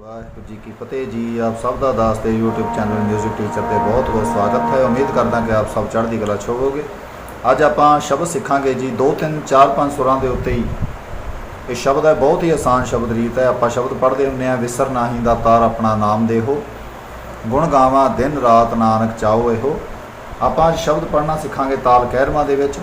ਵਾਹਿਗੁਰੂ ਜੀ ਕੀ ਫਤਿਹ ਜੀ, ਆਪ ਸਭ ਦਾ ਦਾਸ ਤੇ YouTube ਚੈਨਲ ਮਿਊਜ਼ਿਕ ਟੀਚਰ ਤੇ ਬਹੁਤ ਬਹੁਤ ਸਵਾਗਤ ਹੈ। ਉਮੀਦ ਕਰਦਾ ਕਿ ਆਪ ਸਭ ਚੜ੍ਹਦੀ ਕਲਾ 'ਚ ਅੱਜ ਆਪਾਂ ਸ਼ਬਦ ਸਿੱਖਾਂਗੇ ਜੀ 2 3 4 5 ਸੁਰਾਂ ਦੇ ਉੱਤੇ ਹੀ। ਇਹ ਸ਼ਬਦ ਹੈ, ਬਹੁਤ ਹੀ ਆਸਾਨ ਸ਼ਬਦ ਰੀਤ ਹੈ। ਆਪਾਂ ਸ਼ਬਦ ਪੜ੍ਹਦੇ ਹੁੰਦੇ ਆ ਵਿਸਰ ਨਾਹੀ ਦਾ ਤਾਰ ਆਪਣਾ ਨਾਮ ਦੇਹੋ। ਗੁਣ ਗਾਵਾਂ ਦਿਨ ਰਾਤ ਨਾਨਕ ਚਾਓ ਇਹੋ। ਆਪਾਂ ਅੱਜ ਸ਼ਬਦ ਪੜ੍ਹਨਾ ਸਿੱਖਾਂਗੇ ਤਾਲ ਕਹਿਰਮਾ ਦੇ ਵਿੱਚ।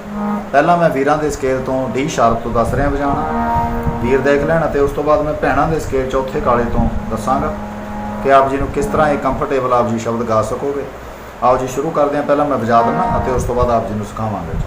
ਪਹਿਲਾਂ ਮੈਂ ਵੀਰਾਂ ਦੇ ਸਕੇਲ ਤੋਂ ਡੀ ਸ਼ਾਰਪ ਤੋਂ ਦੱਸ ਰਿਹਾ ਵਜਾਣਾ ਵੀਰ ਦੇਖ ਲੈਣ ਅਤੇ ਉਸ ਤੋਂ ਬਾਅਦ ਮੈਂ ਭੈਣਾਂ ਦੇ ਸਕੇਲ ਚੌਥੇ ਕਾਲੇ ਤੋਂ ਦੱਸਾਂਗਾ ਕਿ ਆਪ ਜੀ ਨੂੰ ਕਿਸ ਤਰ੍ਹਾਂ ਇਹ ਕੰਫਰਟੇਬਲ ਆਪ ਜੀ ਸ਼ਬਦ ਗਾ ਸਕੋਗੇ। ਆਓ ਜੀ ਸ਼ੁਰੂ ਕਰਦੇ ਹਾਂ, ਪਹਿਲਾਂ ਮੈਂ ਵਜਾ ਦਿੰਦਾ ਅਤੇ ਉਸ ਤੋਂ ਬਾਅਦ ਆਪ ਜੀ ਨੂੰ ਸਿਖਾਵਾਂਗਾ ਜੀ।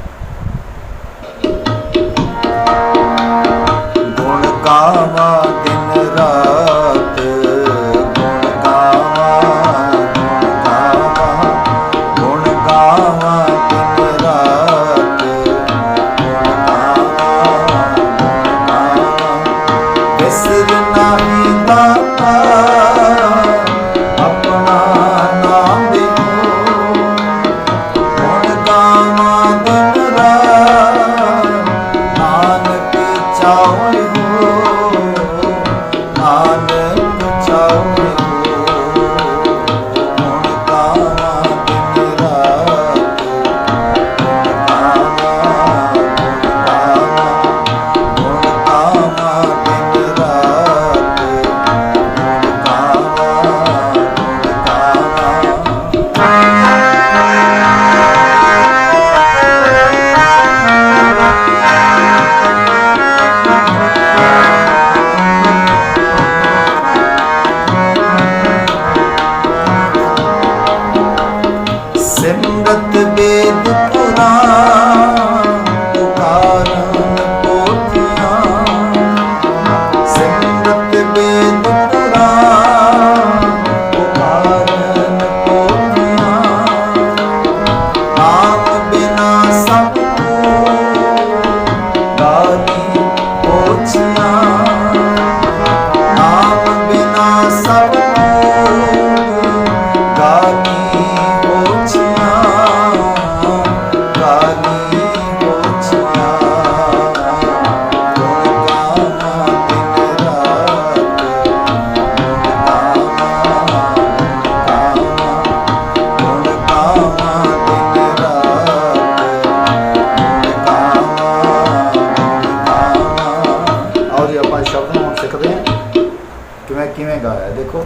ਕਿਵੇਂ ਕਿਵੇਂ ਗਾਇਆ ਦੇਖੋ।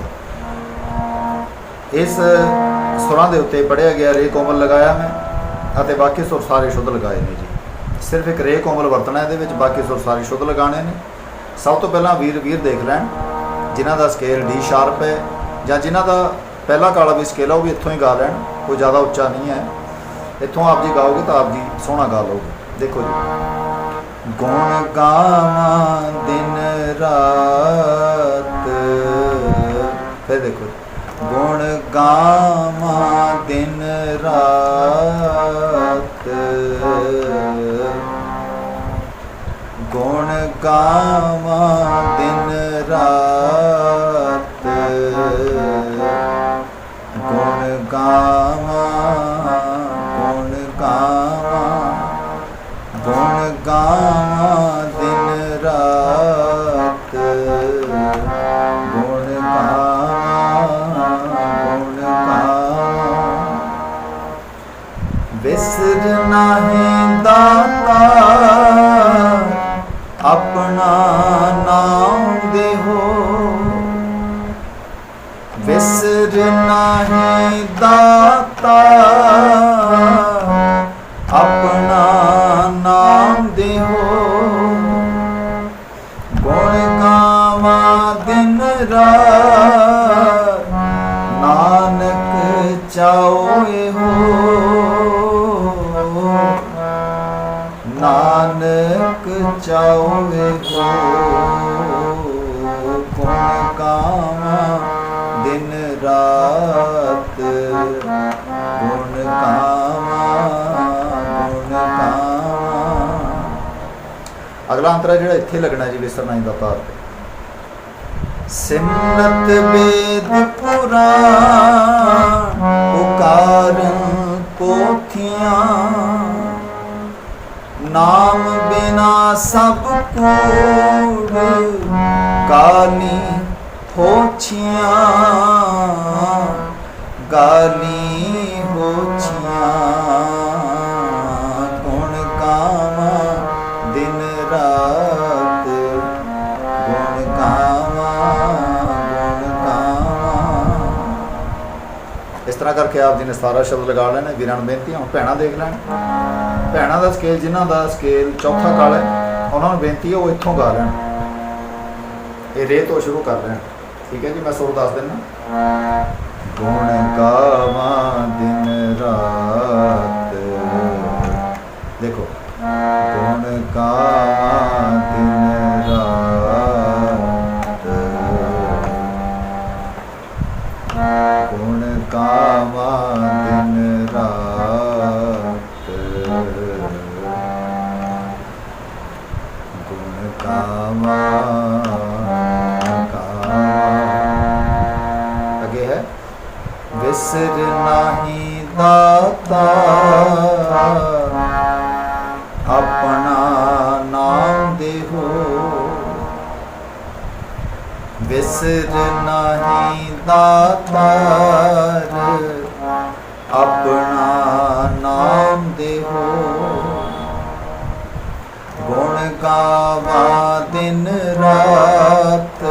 ਇਸ ਸੁਰਾਂ ਦੇ ਉੱਤੇ ਪੜਿਆ ਗਿਆ ਰੇ ਕੋਮਲ ਲਗਾਇਆ ਮੈਂ ਅਤੇ ਬਾਕੀ ਸੁਰ ਸਾਰੇ ਸ਼ੁੱਧ ਲਗਾਏ ਨੇ ਜੀ। ਸਿਰਫ ਇੱਕ ਰੇ ਕੋਮਲ ਵਰਤਣਾ ਇਹਦੇ ਵਿੱਚ, ਬਾਕੀ ਸੁਰ ਸਾਰੇ ਸ਼ੁੱਧ ਲਗਾਣੇ ਨੇ। ਸਭ ਤੋਂ ਪਹਿਲਾਂ ਵੀਰ ਵੀਰ ਦੇਖ ਲੈਣ, ਜਿਨ੍ਹਾਂ ਦਾ ਸਕੇਲ ਡੀ ਸ਼ਾਰਪ ਹੈ ਜਾਂ ਜਿਨ੍ਹਾਂ ਦਾ ਪਹਿਲਾ ਕਾਲਾ ਵੀ ਸਕੇਲ ਆ, ਉਹ ਵੀ ਇੱਥੋਂ ਹੀ ਗਾ ਲੈਣ। ਕੋਈ ਜ਼ਿਆਦਾ ਉੱਚਾ ਨਹੀਂ ਹੈ। ਇੱਥੋਂ ਆਪ ਜੀ ਗਾਓਗੇ ਤਾਂ ਆਪ ਜੀ ਸੋਹਣਾ ਗਾ ਲਓਗੇ। ਦੇਖੋ ਜੀ। ਗੁਣ ਗਾਵਾਂ ਦਿਨ ਰਾਤ ਫਿਰ ਦੇਖੋ। ਗੁਣ ਗਾਵਾਂ ਦਿਨ ਰਾਤ। ਗੁਣ ਗਾਵਾਂ ਦਿਨ ਰਾਤ। ਵਿਸਰ ਨਾਹੀਂ ਦਾਤਾ, ਆਪਣਾ ਨਾਮ ਦੇਹੋ ਗੁਣ ਗਾਵਾਂ ਦਿਨ ਰਾਤ, ਨਾਨਕ ਚਾਹੇ ਹੋ ਨਾਨਕ ਚਾਹੇ ਰਾਤ। ਗੁਣ ਗਾਵਾਂ ਗੁਣ ਗਾਵਾਂ। ਅਗਲਾ ਅੰਤਰਾ ਜਿਹੜਾ ਇੱਥੇ ਲੱਗਣਾ ਜੀ ਵਿਸਰਨਾ ਹੀ ਦਾ ਤਾਰ ਸਿਮਰਤ ਵੇਦ ਪੁਰਾਣ ਪੁਕਾਰਨ ਪੋਥੀਆਂ। ਨਾਮ ਬਿਨਾ ਸਭ ਕੂੜ ਕਾਲੀ ਹੋਛੀਆਂ ਗਾਲੀ ਹੋਛੀਆਂ ਗੁਣ ਗਾਵਾਂ ਦਿਨ ਰਾਤ? ਗੁਣ ਗਾਵਾਂ ਗੁਣ ਗਾਵਾਂ ਇਸ ਤਰ੍ਹਾਂ ਕਰਕੇ ਆਪ ਜੀ ਨੇ ਸਾਰਾ ਸ਼ਬਦ ਲਗਾ ਲੈਣਾ। ਵੀਰਾਂ ਨੂੰ ਬੇਨਤੀ ਹੁਣ ਭੈਣਾਂ ਦੇਖ ਲੈਣ। ਭੈਣਾਂ ਦਾ ਸਕੇਲ ਜਿਨ੍ਹਾਂ ਦਾ ਸਕੇਲ ਚੌਥਾ ਕਾਲ ਹੈ, ਉਹਨਾਂ ਨੂੰ ਬੇਨਤੀ ਹੈ ਉਹ ਇੱਥੋਂ ਗਾ ਲੈਣ। ਇਹ ਰੇ ਤੋਂ ਸ਼ੁਰੂ ਕਰ ਲੈਣ। ਠੀਕ ਹੈ ਜੀ, ਮੈਂ ਸੁਰ ਦੱਸ ਦਿੰਦਾ। ਗੁਣ ਗਾਵਾਂ ਦਿਨ ਰਾਤ। ਗੁਣ ਗਾਵਾਂ। ਗਾਵਾਂ ਅੱਗੇ ਹੈ। ਵਿਸਰ ਨਾਹੀ ਦਾਤਾ। ਆਪਣਾ ਨਾਮ ਦੇਹੋ। ਵਿਸਰ ਨਾਹੀ ਦਾਤਾਰ ਆਪਣਾ ਨਾਮ ਦੇਹੋ ਗੁਣ ਗਾਵਾ ਦਿਨ ਰਾਤ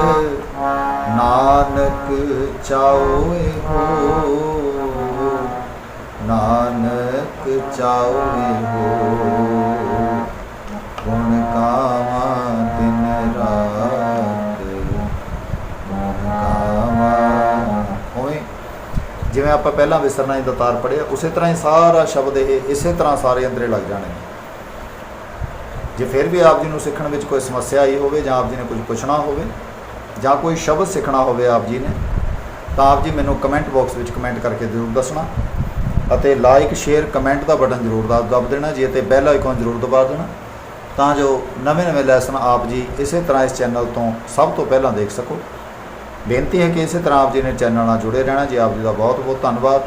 ਨਾਨਕ ਚਾਉਏ ਹੋ ਨਾਨਕ ਚਾਉਏ ਹੋ ਜਿਵੇਂ ਆਪਾਂ ਪਹਿਲਾਂ ਵਿਸਰਨਾ ਦੀ ਦਤਾਰ ਪੜਿਆ ਉਸੇ ਤਰ੍ਹਾਂ ਹੀ ਸਾਰਾ ਸ਼ਬਦ ਇਹ ਇਸੇ ਤਰ੍ਹਾਂ ਸਾਰੇ ਅੰਦਰੇ ਲੱਗ ਜਾਣੇ ਜੇ ਫਿਰ ਵੀ ਆਪ ਜੀ ਨੂੰ ਸਿੱਖਣ ਵਿੱਚ ਕੋਈ ਸਮੱਸਿਆ ਆਈ ਹੋਵੇ ਜਾਂ ਆਪ ਜੀ ਨੇ ਕੁਝ ਪੁੱਛਣਾ ਹੋਵੇ ਜਾਂ ਕੋਈ ਸ਼ਬਦ ਸਿੱਖਣਾ ਹੋਵੇ ਆਪ ਜੀ ਨੇ, ਤਾਂ ਆਪ ਜੀ ਮੈਨੂੰ ਕਮੈਂਟ ਬਾਕਸ ਵਿੱਚ ਕਮੈਂਟ ਕਰਕੇ ਜ਼ਰੂਰ ਦੱਸਣਾ ਅਤੇ ਲਾਈਕ, ਸ਼ੇਅਰ, ਕਮੈਂਟ ਦਾ ਬਟਨ ਜ਼ਰੂਰ ਦਬ ਦਬ ਦੇਣਾ, ਜੀ ਅਤੇ ਬੈਲ ਆਈਕਨ ਜ਼ਰੂਰ ਦਬਾ ਦੇਣਾ, ਤਾਂ ਜੋ ਨਵੇਂ-ਨਵੇਂ ਲੈਸਨ ਆਪ ਜੀ ਇਸੇ ਤਰ੍ਹਾਂ ਇਸ ਚੈਨਲ ਤੋਂ ਸਭ ਤੋਂ ਪਹਿਲਾਂ ਦੇਖ ਸਕੋ। ਬੇਨਤੀ ਹੈ ਕਿ ਇਸੇ ਤਰ੍ਹਾਂ ਆਪ ਜੀ ਨੇ ਚੈਨਲ ਨਾਲ ਜੁੜੇ ਰਹਿਣਾ, ਜੀ ਆਪ ਜੀ ਦਾ ਬਹੁਤ-ਬਹੁਤ ਧੰਨਵਾਦ।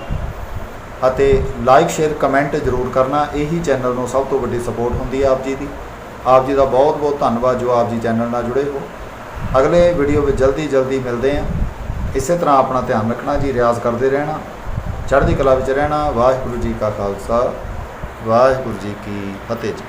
ਅਤੇ ਲਾਈਕ ਸ਼ੇਅਰ ਕਮੈਂਟ ਜ਼ਰੂਰ ਕਰਨਾ, ਇਹੀ ਚੈਨਲ ਨੂੰ ਸਭ ਤੋਂ ਵੱਡੀ ਸਪੋਰਟ ਹੁੰਦੀ ਹੈ ਆਪ ਜੀ ਦੀ। ਆਪ ਜੀ ਦਾ ਬਹੁਤ-ਬਹੁਤ ਧੰਨਵਾਦ ਜੋ ਆਪ ਜੀ ਚੈਨਲ ਨਾਲ ਜੁੜੇ ਹੋ। ਅਗਲੇ ਵੀਡੀਓ ਵਿੱਚ ਜਲਦੀ ਜਲਦੀ ਮਿਲਦੇ ਹਾਂ। ਇਸੇ ਤਰ੍ਹਾਂ ਆਪਣਾ ਧਿਆਨ ਰੱਖਣਾ ਜੀ, ਰਿਆਜ਼ ਕਰਦੇ ਰਹਿਣਾ। ਚੜ੍ਹਦੀ ਕਲਾ ਵਿੱਚ ਰਹਿਣਾ। ਵਾਹਿਗੁਰੂ ਜੀ ਕਾ ਖਾਲਸਾ, ਵਾਹਿਗੁਰੂ ਜੀ ਕੀ ਫਤਿਹ ਜੀ।